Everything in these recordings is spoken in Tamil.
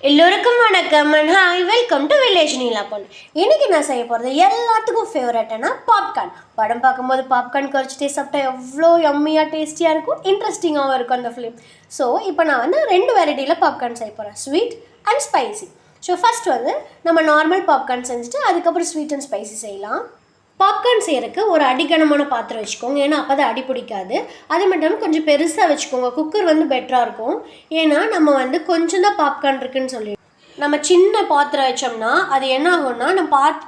எல்லோருக்கும் வணக்கம் and hi welcome to village Neela பொண்ணு இன்றைக்கி நான் செய்ய போகிறது எல்லாத்துக்கும் ஃபேவரட்டான பாப்கார்ன் படம் பார்க்கும்போது பாப்கார்ன் குறைச்சிட்டே சாப்பிட்டா எவ்வளோ யம்மியாக டேஸ்டியாக இருக்கும் இன்ட்ரெஸ்டிங்காகவும் இருக்கும் அந்த ஃபிலிம் ஸோ இப்போ நான் வந்து ரெண்டு வெரைட்டியில் பாப்கார்ன் செய்ய போகிறேன் sweet and spicy so first வந்து நம்ம நார்மல் பாப்கார்ன் செஞ்சுட்டு அதுக்கப்புறம் ஸ்வீட் அண்ட் ஸ்பைசி செய்யலாம். பாப்கார்ன் செய்கிறதுக்கு ஒரு அடிக்கனமான பாத்திரம் வச்சுக்கோங்க. ஏன்னா அப்போ தான் அடி பிடிக்காது. அது மட்டும் இல்லாமல் கொஞ்சம் பெருசாக வச்சுக்கோங்க. குக்கர் வந்து பெட்டராக இருக்கும். ஏன்னா நம்ம வந்து கொஞ்சம் தான் பாப்கார்ன் இருக்குன்னு சொல்லி நம்ம சின்ன பாத்திரம் வச்சோம்னா அது என்ன ஆகும்னா நம்ம பாத்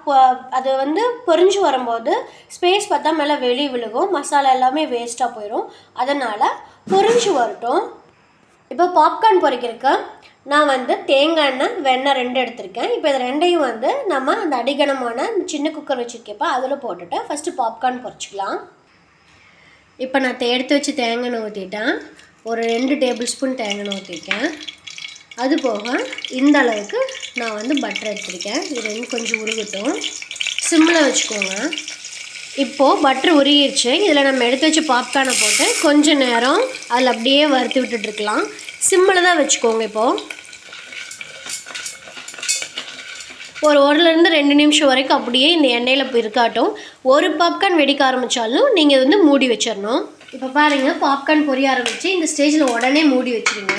அது வந்து பொறிஞ்சு வரும்போது ஸ்பேஸ் பார்த்தா மேலே வெளியே விழுகும். மசாலா எல்லாமே வேஸ்ட்டாக போயிடும் அதனால் பொரிஞ்சு வரட்டும். இப்போ பாப்கார்ன் பொறிக்கிறதுக்கு நான் வந்து தேங்காய் எண்ணெய் வெண்ணெய் ரெண்டு எடுத்திருக்கேன். இப்போ இது ரெண்டையும் வந்து நம்ம அந்த அடிகனமான சின்ன குக்கர் வச்சுருக்கப்போ அதில் போட்டுட்டு ஃபஸ்ட்டு பாப்கார்ன் பொறிச்சிக்கலாம். இப்போ நான் எடுத்து வச்சு தேங்காய் எண்ணெய் ஊற்றிட்டேன் ஒரு ரெண்டு டேபிள் ஸ்பூன் தேங்காய் எண்ணெய் ஊற்றிருக்கேன் அது போக இந்த அளவுக்கு நான் வந்து பட்டர் எடுத்திருக்கேன். இது ரெண்டு கொஞ்சம் உருகட்டும். சிம்மில் வச்சுக்கோங்க. இப்போது பட்டர் உருகிருச்சு. இதில் நம்ம எடுத்து வச்சு பாப்கார்னை போட்டு கொஞ்சம் நேரம் அதில் அப்படியே வறுத்து விட்டுட்ருக்கலாம் சிம்மில் தான் வச்சுக்கோங்க இப்போது ஒரு ஒருலேருந்து ரெண்டு நிமிஷம் வரைக்கும் அப்படியே இந்த எண்ணெயில் இப்போ இருக்காட்டும் ஒரு பாப்கார்ன் வெடிக்க ஆரம்பித்தாலும் நீங்கள் வந்து மூடி வச்சிடணும் இப்போ பாருங்கள் பாப்கார்ன் பொரிய ஆரம்பிச்சு இந்த ஸ்டேஜில் உடனே மூடி வச்சிருங்க.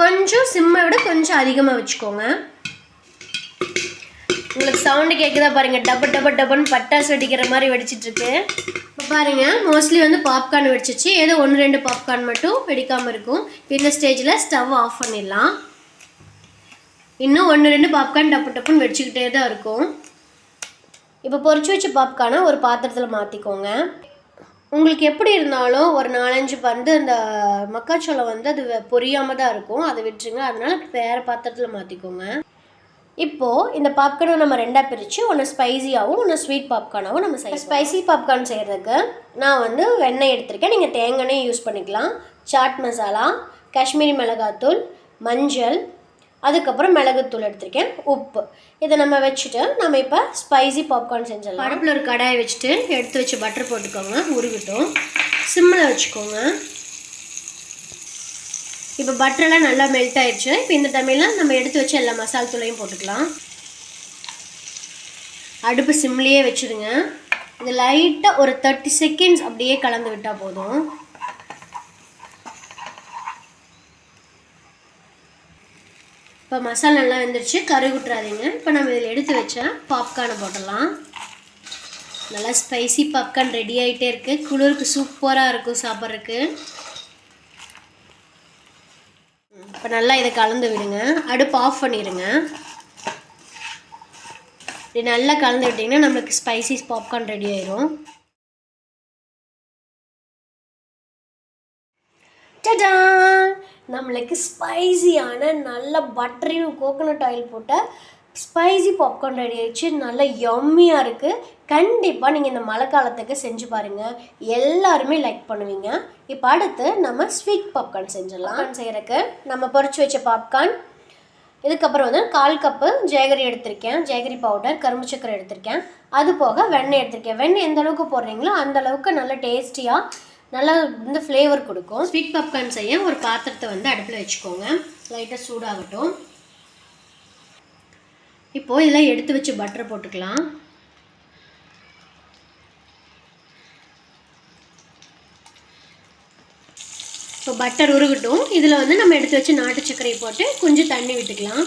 கொஞ்சம் சிம்மை விட கொஞ்சம் அதிகமாக வச்சுக்கோங்க. உங்களுக்கு சவுண்டு கேட்குதா பாருங்கள் டப்பு டப்பு டப்புன்னு பட்டாசு வெடிக்கிற மாதிரி வெடிச்சிட்ருக்கு. இப்போ பாருங்கள் மோஸ்ட்லி வந்து பாப்கார்ன் வெடிச்சிச்சு. ஏதோ ஒன்று ரெண்டு பாப்கார்ன் மட்டும் வெடிக்காமல் இருக்கும். இந்த ஸ்டேஜில் ஸ்டவ் ஆஃப் பண்ணிடலாம். இன்னும் ஒன்று ரெண்டு பாப்கார்ன் டப்பு டப்புன்னு வெடிச்சுக்கிட்டே தான் இருக்கும். இப்போ பொறிச்சு வச்ச பாப்கார்னை ஒரு பாத்திரத்தில் மாற்றிக்கோங்க உங்களுக்கு எப்படி இருந்தாலும் ஒரு நாலஞ்சு வந்து அந்த மக்காச்சோளம் வந்து அது பொரியாமல் தான் இருக்கும். அதை விட்டுருங்க. அதனால் வேறு பாத்திரத்தில் மாற்றிக்கோங்க இப்போது இந்த பாப்கார்னை நம்ம ரெண்டாக பிரித்து ஒன்று ஸ்பைசியாகவும் ஒன்று ஸ்வீட் பாப்கார்னாகவும் நம்ம செய்ய ஸ்பைசி பாப்கார்ன் செய்கிறதுக்கு நான் வந்து வெண்ணெய் எடுத்திருக்கேன். நீங்கள் தேங்காய் யூஸ் பண்ணிக்கலாம். சாட் மசாலா காஷ்மீரி மிளகாத்தூள் மஞ்சள் அதுக்கப்புறம் மிளகுத்தூள் எடுத்திருக்கேன் உப்பு. இதை நம்ம வச்சுட்டு நம்ம இப்போ ஸ்பைசி பாப்கார்ன் செஞ்சிடலாம். அடுப்பில் ஒரு கடாயை வச்சுட்டு எடுத்து வச்சு பட்டர் போட்டுக்கோங்க உருகட்டும் சிம்மில் வச்சுக்கோங்க. இப்போ பட்டரெல்லாம் நல்லா மெல்ட் ஆயிடுச்சு இப்போ இந்த டைமில் நம்ம எடுத்து வச்சு எல்லா மசால் தூளையும் போட்டுக்கலாம். அடுப்பு சிம்லேயே வச்சுருங்க இது லைட்டாக ஒரு தேர்ட்டி செகண்ட்ஸ் அப்படியே கலந்து விட்டால் போதும். இப்போ மசாலா நல்லா வெந்துருச்சு. கரு விட்டுறாதீங்க இப்போ நம்ம இதில் எடுத்து வச்ச பாப்கார்னை போட்டுடலாம். நல்லா ஸ்பைசி பாப்கார்ன் ரெடி ஆகிட்டே இருக்குது குளிருக்கு சூப்பராக இருக்கும் சாப்பிட்றதுக்கு. இப்போ நல்லா இதை கலந்து விடுங்க. அடுப்பு ஆஃப் பண்ணிடுங்க. இப்படி நல்லா கலந்து விட்டிங்கன்னா நம்மளுக்கு ஸ்பைசி பாப்கார்ன் ரெடி ஆயிரும். டடா நம்மளுக்கு ஸ்பைசியான நல்ல பட்டரையும் கோகோனட் ஆயில் போட்ட ஸ்பைசி பாப்கார்ன் ரெடி ஆயிடுச்சு. நல்லா யம்மியாக இருக்குது கண்டிப்பாக நீங்கள் இந்த மழை காலத்துக்கு செஞ்சு பாருங்கள் எல்லாருமே லைக் பண்ணுவீங்க. இப்போ அடுத்து நம்ம ஸ்வீட் பாப்கார்ன் செஞ்சிடலாம். செய்கிறதுக்கு நம்ம பொறிச்சு வச்ச பாப்கார்ன் இதுக்கப்புறம் வந்து கால் கப்பு ஜேகரி எடுத்திருக்கேன். ஜேகரி பவுடர் கரும்பு சக்கரை எடுத்திருக்கேன். அது போக வெண்ணெய் எடுத்திருக்கேன். வெண்ணெய் எந்த அளவுக்கு போடுறீங்களோ அந்த அளவுக்கு நல்ல டேஸ்டியாக நல்லா இந்த ஃப்ளேவர் கொடுக்கும். ஸ்வீட் பாப்கார்ன் செய்ய ஒரு பாத்திரத்தை வந்து அடுப்பில் வச்சுக்கோங்க. லைட்டாக சூடாகட்டும். இப்போது இதில் எடுத்து வச்சு பட்டர் போட்டுக்கலாம். இப்போ பட்டர் உருகட்டும். இதில் வந்து நம்ம எடுத்து வச்சு நாட்டு சர்க்கரையை போட்டு கொஞ்சம் தண்ணி விட்டுக்கலாம்.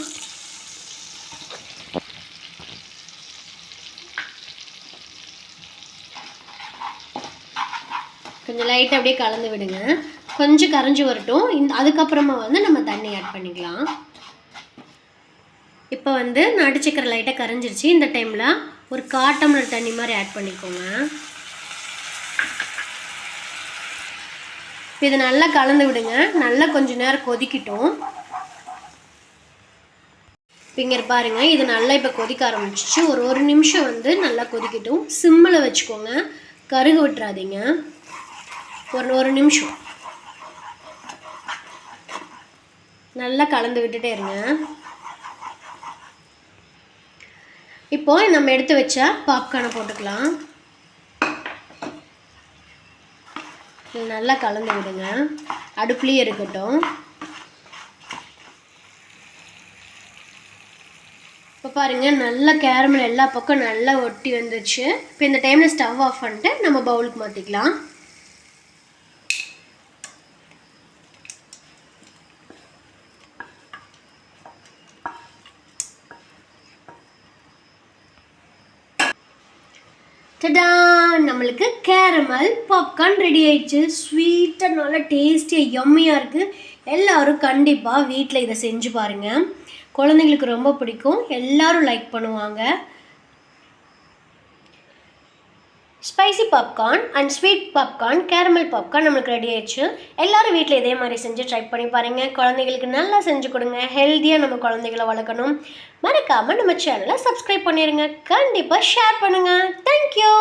கொஞ்சம் லைட்டாக அப்படியே கலந்து விடுங்க. கொஞ்சம் கரைஞ்சி வரட்டும். இந்த அதுக்கப்புறமா வந்து நம்ம தண்ணி ஆட் பண்ணிக்கலாம். இப்போ வந்து நாட்டு சக்கரை லைட்டாக கரைஞ்சிருச்சு. இந்த டைமில் ஒரு கால் டம்ளர் தண்ணி மாதிரி ஆட் பண்ணிக்கோங்க. இது இதை நல்லா கலந்து விடுங்க. நல்லா கொஞ்ச நேரம் கொதிக்கட்டும். இங்கே பாருங்க. இது நல்லா இப்போ கொதிக்க ஆரம்பிச்சிச்சு. ஒரு ஒரு நிமிஷம் வந்து நல்லா கொதிக்கட்டும். சிம்மில் வச்சுக்கோங்க. கருகு விட்டுறாதீங்க. ஒரு ஒரு நிமிஷம். நல்லா கலந்து விட்டுட்டே இருங்க. இப்போ நம்ம எடுத்து வச்ச பாப்கார்னை போட்டுக்கலாம். நல்லா கலந்து விடுங்க. அடுப்புலேயே இருக்கட்டும். இப்போ பாருங்கள் நல்லா கேரமல் எல்லா பக்கம் நல்லா ஒட்டி வந்துச்சு இப்போ இந்த டைமில் ஸ்டவ் ஆஃப் பண்ணிட்டு நம்ம பவுலுக்கு மாற்றிக்கலாம் டடா நம்மளுக்கு கேரமல் பாப்கார்ன் ரெடி ஆயிடுச்சு. ஸ்வீட்டாக நல்லா டேஸ்டியாக எம்மையாக இருக்குது எல்லோரும் கண்டிப்பாக வீட்டில் இதை செஞ்சு பாருங்கள் குழந்தைங்களுக்கு ரொம்ப பிடிக்கும். எல்லாரும் லைக் பண்ணுவாங்க. Spicy popcorn and sweet popcorn caramel popcorn நம்மளுக்கு ரெடி ஆயிடுச்சு. எல்லோரும் வீட்டில் இதே மாதிரி செஞ்சு ட்ரை பண்ணி பாருங்கள் குழந்தைங்களுக்கு நல்லா செஞ்சு கொடுங்க. ஹெல்த்தியாக நம்ம குழந்தைகளை வளர்க்கணும். மறக்காமல் நம்ம சேனலை சப்ஸ்கிரைப் பண்ணிடுங்க கண்டிப்பாக ஷேர் பண்ணுங்கள் தேங்க்யூ